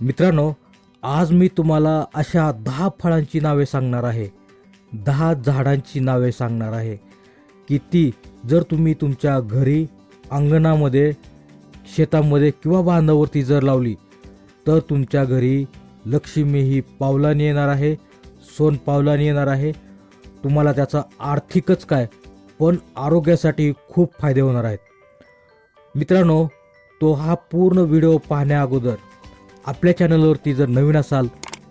मित्रांनो आज मी तुम्हाला अशा दहा फळांची नावे सांगणार आहे. दहा झाडांची नावे सांगणार आहे की ती जर तुम्ही तुमच्या घरी अंगणामध्ये शेतामध्ये किंवा बांधावरती जर लावली तर तुमच्या घरी लक्ष्मी ही पावलाने येणार आहे सोन पावलाने येणार आहे. तुम्हाला त्याचा आर्थिकच काय पण आरोग्यासाठी खूप फायदे होणार आहेत. मित्रांनो तो हा पूर्ण व्हिडिओ पाहण्या अगोदर आपल्या चॅनलवरती जर नवीन असाल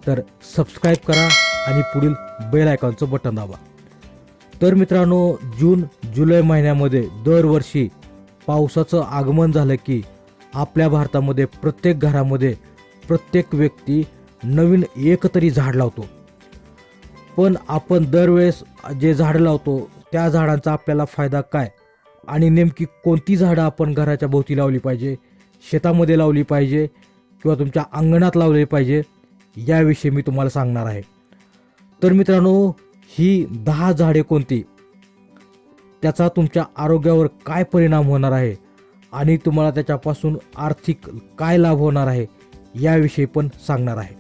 तर सबस्क्राईब करा आणि पुढील बेल आयकॉनचं बटन दाबा. तर मित्रांनो जून जुलै महिन्यामध्ये दरवर्षी पावसाचं आगमन झालं की आपल्या भारतामध्ये प्रत्येक घरामध्ये प्रत्येक व्यक्ती नवीन एक तरी झाड लावतो. पण आपण दरवेळेस जे झाडं लावतो त्या झाडांचा आपल्याला फायदा काय? आणि नेमकी कोणती झाडं आपण घराच्या भोवती लावली पाहिजे शेतामध्ये लावली पाहिजे किंवा तुमच्या अंगणात लावले पाहिजे याविषयी मी तुम्हाला सांगणार आहे. तर मित्रांनो ही दहा झाडे कोणती? त्याचा तुमच्या आरोग्यावर काय परिणाम होणार आहे? आणि तुम्हाला त्याच्यापासून आर्थिक काय लाभ होणार आहे? याविषयी पण सांगणार आहे.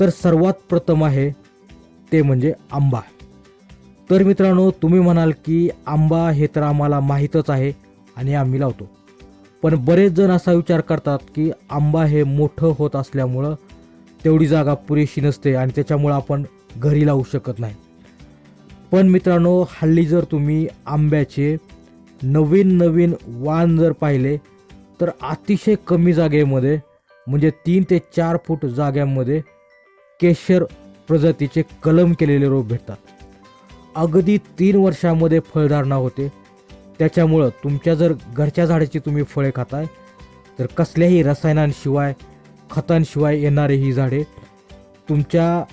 तर सर्वात प्रथम आहे ते म्हणजे आंबा. तर मित्रांनो तुम्ही म्हणाल की आंबा हे तर आम्हाला माहीतच आहे आणि आम्ही लावतो. पण बरेच जण असा विचार करतात की आंबा हे मोठं होत असल्यामुळं तेवढी जागा पुरेशी नसते आणि त्याच्यामुळं आपण घरी लावू शकत नाही. पण मित्रांनो हल्ली जर तुम्ही आंब्याचे नवीन नवीन वाण जर पाहिले तर अतिशय कमी जागेमध्ये म्हणजे तीन ते चार फूट जाग्यामध्ये केशर प्रजातीचे कलम केलेले रोप भेटतात. अगदी तीन वर्षामध्ये फळधारणा होते. त्याच्यामुळं तुमच्या जर घरच्या झाडाची तुम्ही फळे खाताय तर कसल्याही रसायनांशिवाय खतांशिवाय येणारे ही झाडे तुमच्या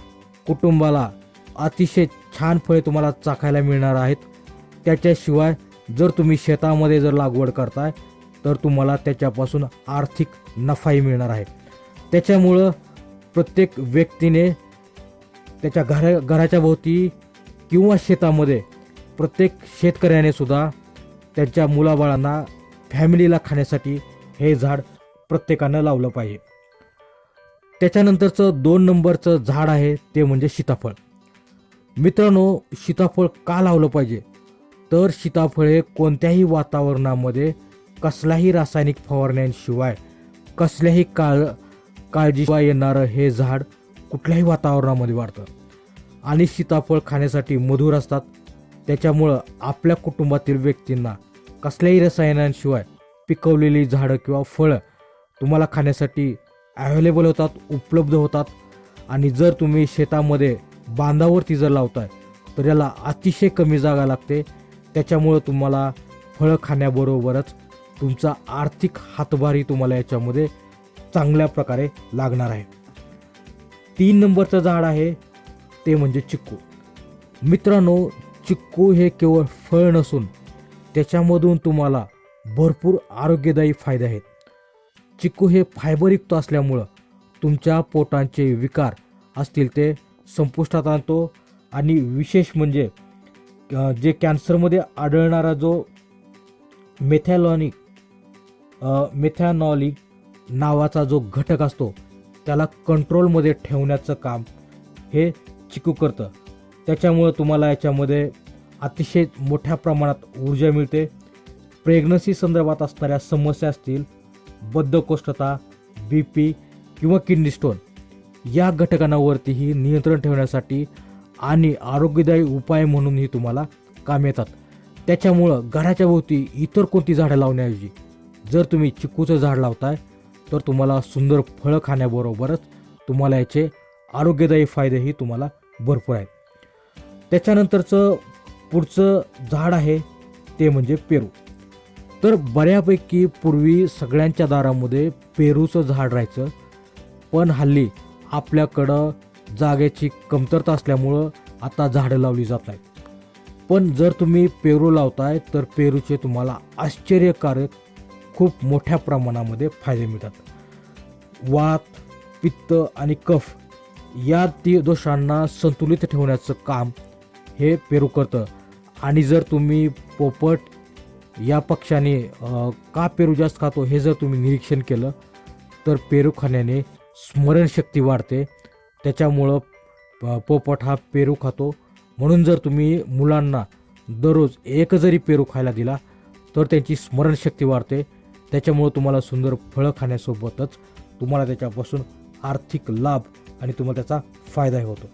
कुटुंबाला अतिशय छान फळे तुम्हाला चाखायला मिळणार आहेत. त्याच्याशिवाय जर तुम्ही शेतामध्ये जर लागवड करताय तर तुम्हाला त्याच्यापासून आर्थिक नफाही मिळणार आहे. त्याच्यामुळं प्रत्येक व्यक्तीने त्याच्या घरा घराच्या भोवती किंवा शेतामध्ये प्रत्येक शेतकऱ्याने सुद्धा त्यांच्या मुलाबाळांना फॅमिलीला खाण्यासाठी हे झाड प्रत्येकानं लावलं पाहिजे. त्याच्यानंतरचं दोन नंबरचं झाड आहे ते म्हणजे सीताफळ. मित्रांनो सीताफळ का लावलं पाहिजे? तर सीताफळ हे कोणत्याही वातावरणामध्ये कसल्याही रासायनिक फवारण्यांशिवाय कसल्याही काळ काळजीशिवाय येणारं हे झाड कुठल्याही वातावरणामध्ये वाढतं. आणि सीताफळ खाण्यासाठी मधुर असतात त्याच्यामुळं आपल्या कुटुंबातील व्यक्तींना कसल्याही रसायनांशिवाय पिकवलेली झाडं किंवा फळं तुम्हाला खाण्यासाठी अवेलेबल होतात उपलब्ध होतात. आणि जर तुम्ही शेतामध्ये बांधावरती जर लावताय तर याला अतिशय कमी जागा लागते. त्याच्यामुळं तुम्हाला फळं खाण्याबरोबरच तुमचा आर्थिक हातभारही तुम्हाला याच्यामध्ये चांगल्या प्रकारे लागणार आहे. तीन नंबरचं झाड आहे ते म्हणजे चिक्कू. मित्रांनो चिक्कू हे केवळ फळ नसून त्याच्यामधून तुम्हाला भरपूर आरोग्यदायी फायदे आहेत. चिक्कू हे फायबरयुक्त असल्यामुळं तुमच्या पोटांचे विकार असतील ते संपुष्टात आणतो आणि विशेष म्हणजे जे कॅन्सरमध्ये आढळणारा जो मेथॅलॉनिक मेथॅनॉलिक नावाचा जो घटक असतो त्याला कंट्रोलमध्ये ठेवण्याचं काम हे चिकू करतं. त्याच्यामुळं तुम्हाला याच्यामध्ये अतिशय मोठ्या प्रमाणात ऊर्जा मिळते. प्रेग्नन्सी संदर्भात असणाऱ्या समस्या असतील बद्धकोष्ठता बी पी किंवा किडनी स्टोन या घटकांवरतीही नियंत्रण ठेवण्यासाठी आणि आरोग्यदायी उपाय म्हणूनही तुम्हाला काम येतात. त्याच्यामुळं घराच्या भोवती इतर कोणती झाडं लावण्याऐवजी जर तुम्ही चिकूचं झाड लावताय तर तुम्हाला सुंदर फळं खाण्याबरोबरच तुम्हाला याचे आरोग्यदायी फायदेही तुम्हाला भरपूर आहेत. त्याच्यानंतरचं पुढचं झाड आहे ते म्हणजे पेरू. तर बऱ्यापैकी पूर्वी सगळ्यांच्या दारामध्ये पेरूचं झाड राहायचं पण हल्ली आपल्याकडं जागेची कमतरता असल्यामुळं आता झाडं लावली जात आहेत. पण जर तुम्ही पेरू लावताय तर पेरूचे तुम्हाला आश्चर्यकारक खूप मोठ्या प्रमाणामध्ये फायदे मिळतात. वात पित्त आणि कफ या ती दोषांना संतुलित ठेवण्याचं काम हे पेरू करतं. आणि जर तुम्ही पोपट या पक्षाने का पेरू जास्त खातो हे जर तुम्ही निरीक्षण केलं तर पेरू खाण्याने स्मरणशक्ती वाढते. त्याच्यामुळं प- पोपट हा पेरू खातो. म्हणून जर तुम्ही मुलांना दररोज एक जरी पेरू खायला दिला तर त्यांची स्मरणशक्ती वाढते. त्याच्यामुळं तुम्हाला सुंदर फळं खाण्यासोबतच तुम्हाला त्याच्यापासून आर्थिक लाभ आणि तुम्हाला त्याचा फायदाही होतो.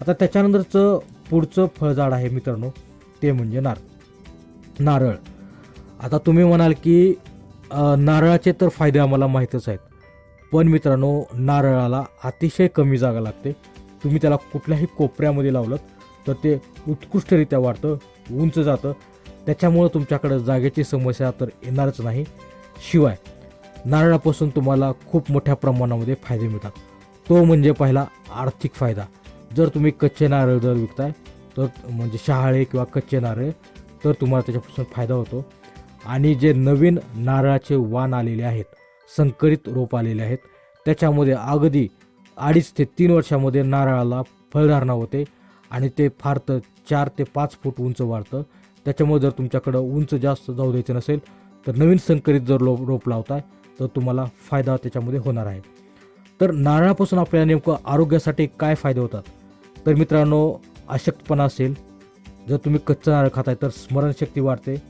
आता त्याच्यानंतरचं पुढचं फळझाड आहे मित्रांनो ते म्हणजे नार नारळ. आता तुम्ही म्हणाल की नारळाचे तर फायदे आम्हाला माहीतच आहेत पण मित्रांनो नारळाला अतिशय कमी जागा लागते. तुम्ही त्याला कुठल्याही कोपऱ्यामध्ये लावलं तर ते उत्कृष्टरित्या वाढतं उंच जातं. त्याच्यामुळं तुमच्याकडं जागेची समस्या तर येणारच नाही. शिवाय नारळापासून तुम्हाला खूप मोठ्या प्रमाणामध्ये फायदे मिळतात. तो म्हणजे पहिला आर्थिक फायदा. जर तुम्ही कच्चे नारळ जर विकताय तर म्हणजे शहाळे किंवा कच्चे नारळ तर तुम्हाला त्याच्यापासून फायदा होतो. आणि जे नवीन नारळाचे वाण आलेले आहेत संकरित रोप आलेले आहेत त्याच्यामध्ये अगदी अडीच ते तीन वर्षामध्ये नारळाला फळधारणा होते आणि ते फार तर चार ते पाच फूट उंच वाढतं. त्याच्यामुळे जर तुमच्याकडं उंच जास्त जाऊ द्यायचं नसेल तर नवीन संकरित जर लो रोप लावताय तर तुम्हाला फायदा त्याच्यामध्ये होणार आहे. तर नारळापासून आपल्याला नेमकं आरोग्यासाठी काय फायदे होतात? तर मित्रांनो अशक्तपणा असेल जर तुम्ही कच्चा नारळ खाताय तर स्मरणशक्ती वाढते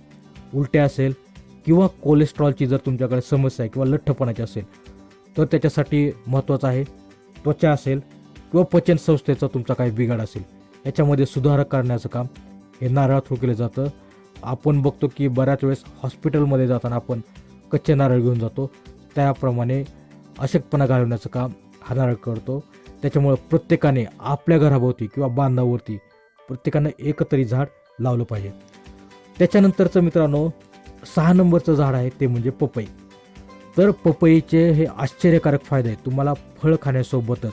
उलट्या असेल किंवा कोलेस्ट्रॉलची जर तुमच्याकडे समस्या आहे किंवा लठ्ठपणाची असेल तर त्याच्यासाठी महत्त्वाचं आहे त्वचा असेल किंवा पचन संस्थेचा तुमचा काही बिघाड असेल याच्यामध्ये सुधारक करण्याचं काम हे नारळ थ्रू केलं जातं. आपण बघतो की बऱ्याच वेळेस हॉस्पिटलमध्ये जाताना आपण कच्चे नारळ घेऊन जातो त्याप्रमाणे अशक्तपणा घालवण्याचं काम हा नारळ करतो. त्याच्यामुळं प्रत्येकाने आपल्या घराभोवती किंवा बांधावरती प्रत्येकानं एकतरी झाड लावलं पाहिजे. त्याच्यानंतरचं मित्रांनो सहा नंबरचं झाड आहे ते म्हणजे पपई. तर पपईचे हे आश्चर्यकारक फायदे आहेत. तुम्हाला फळ खाण्यासोबतच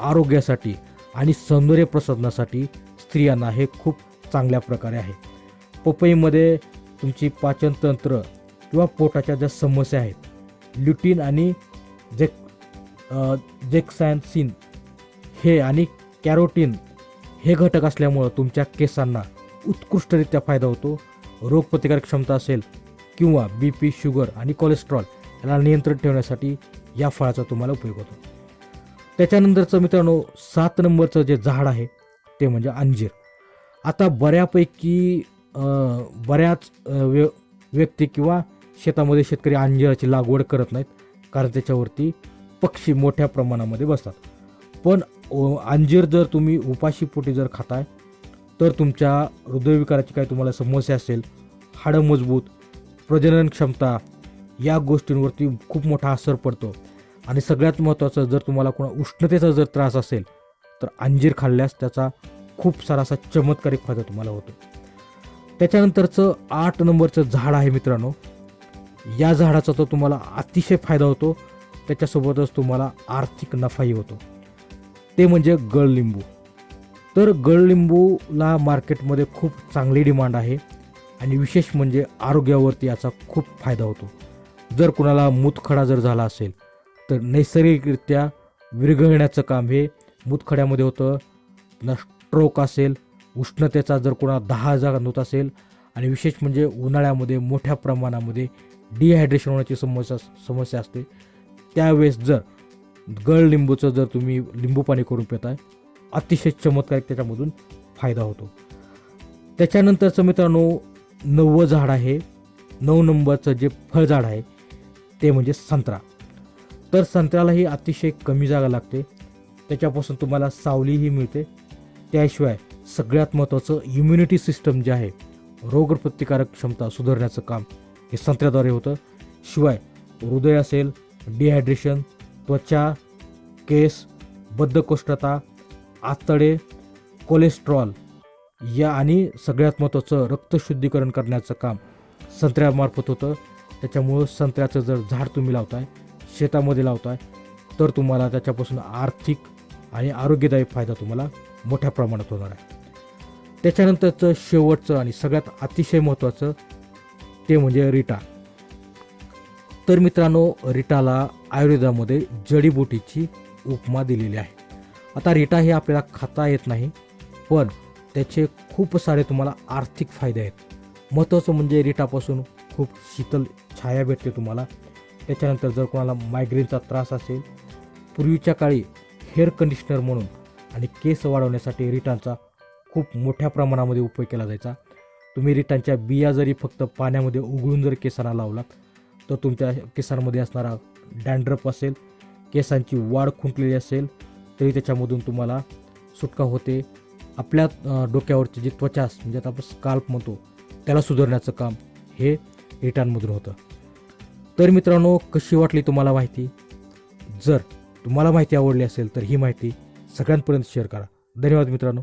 आरोग्यासाठी आणि सौंदर्य प्रसाधनासाठी स्त्रियांना हे खूप चांगल्या प्रकारे आहे. पपईमध्ये तुमची पाचनतंत्र किंवा पोटाच्या ज्या समस्या आहेत ल्युटीन आणि जेक अ, जेक्सॅन्सिन हे आणि कॅरोटीन हे घटक असल्यामुळं तुमच्या केसांना उत्कृष्टरित्या फायदा होतो. रोगप्रतिकारक क्षमता असेल किंवा बी पी शुगर आणि कोलेस्ट्रॉल याला नियंत्रण ठेवण्यासाठी या फळाचा तुम्हाला उपयोग होतो. त्याच्यानंतरचं मित्रांनो सात नंबरचं जे झाड आहे ते म्हणजे अंजीर. आता बऱ्यापैकी बऱ्याच व्य व्यक्ती किंवा शेतामध्ये शेतकरी अंजिराची लागवड करत नाहीत. कारण त्याच्यावरती पक्षी मोठ्या प्रमाणामध्ये बसतात. पण अंजीर जर तुम्ही उपाशीपोटी जर खाताय तर तुमच्या हृदयविकाराची काही तुम्हाला समस्या असेल हाडं मजबूत प्रजनन क्षमता या गोष्टींवरती खूप मोठा असर पडतो. आणि सगळ्यात महत्त्वाचं जर तुम्हाला कोणा उष्णतेचा जर त्रास असेल तर अंजीर खाल्ल्यास त्याचा खूप सारा असा चमत्कारिक फायदा तुम्हाला होतो. त्याच्यानंतरचं आठ नंबरचं झाड आहे मित्रांनो. या झाडाचा तर तुम्हाला अतिशय फायदा होतो. त्याच्यासोबतच तुम्हाला आर्थिक नफाही होतो. ते म्हणजे गळलिंबू तर गळलिंबूला मार्केटमध्ये खूप चांगली डिमांड आहे आणि विशेष म्हणजे आरोग्यावरती याचा खूप फायदा होतो. जर कुणाला मूतखडा जर झाला असेल तर नैसर्गिकरित्या विरघळण्याचं काम हे मूतखड्यामध्ये होतं. पुन्हा स्ट्रोक असेल उष्णतेचा जर कोणाला दहा हजार होत असेल आणि विशेष म्हणजे उन्हाळ्यामध्ये मोठ्या प्रमाणामध्ये डिहायड्रेशन होण्याची समस्या समस्या असते त्यावेळेस जर गळ लिंबूचं जर तुम्ही लिंबू पाणी करून पिताय अतिशय चमत्कारिक त्याच्यामधून फायदा होतो. त्याच्यानंतरचं मित्रांनो नववं झाड आहे. नऊ नंबरचं जे फळझाड आहे ते म्हणजे संत्रा. तर संत्र्यालाही अतिशय कमी जागा लागते. त्याच्यापासून तुम्हाला सावलीही मिळते. त्याशिवाय सगळ्यात महत्त्वाचं इम्युनिटी सिस्टम जे आहे रोगप्रतिकारक क्षमता सुधारण्याचं काम हे संत्र्याद्वारे होतं. शिवाय हृदय असेल डिहायड्रेशन त्वचा केस बद्धकोष्ठता आतडे कोलेस्ट्रॉल या आणि सगळ्यात महत्त्वाचं रक्तशुद्धीकरण करण्याचं काम संत्र्यामार्फत होतं. त्याच्यामुळं संत्र्याचं जर झाड तुम्ही लावताय शेतामध्ये लावताय तर तुम्हाला त्याच्यापासून आर्थिक आणि आरोग्यदायी फायदा तुम्हाला मोठ्या प्रमाणात होणार आहे. त्याच्यानंतरचं शेवटचं आणि सगळ्यात अतिशय महत्त्वाचं ते म्हणजे रिटा. तर मित्रांनो रिटाला आयुर्वेदामध्ये जडीबुटीची उपमा दिलेली आहे. आता रिटा हे आपल्याला खाता येत नाही पण त्याचे खूप सारे तुम्हाला आर्थिक फायदे आहेत. महत्त्वाचं म्हणजे रिटापासून खूप शीतल छाया भेटते तुम्हाला. त्याच्यानंतर जर कोणाला मायग्रेनचा त्रास असेल पूर्वीच्या काळी हेअर कंडिशनर म्हणून आणि केस वाढवण्यासाठी रिटांचा खूप मोठ्या प्रमाणामध्ये उपयोग केला जायचा. तुम्ही रिटांच्या बिया जरी फक्त पाण्यामध्ये उघडून जर केसांना लावलात तर तुमच्या केसांमध्ये असणारा डॅन्ड्रप असेल केसांची वाढ खुंटलेली असेल तरी त्याच्यामधून तुम्हाला सुटका होते. आपल्या डोक्यावरची जी त्वचा म्हणजे आता आपण स्काल्प म्हणतो त्याला सुधारण्याचं काम हे रिटांमधून होतं. तर मित्रांनो कशी वाटली तुम्हाला माहिती? जर तुम्हाला माहिती आवडली असेल तर ही माहिती सगळ्यांपर्यंत शेअर करा. धन्यवाद मित्रांनो.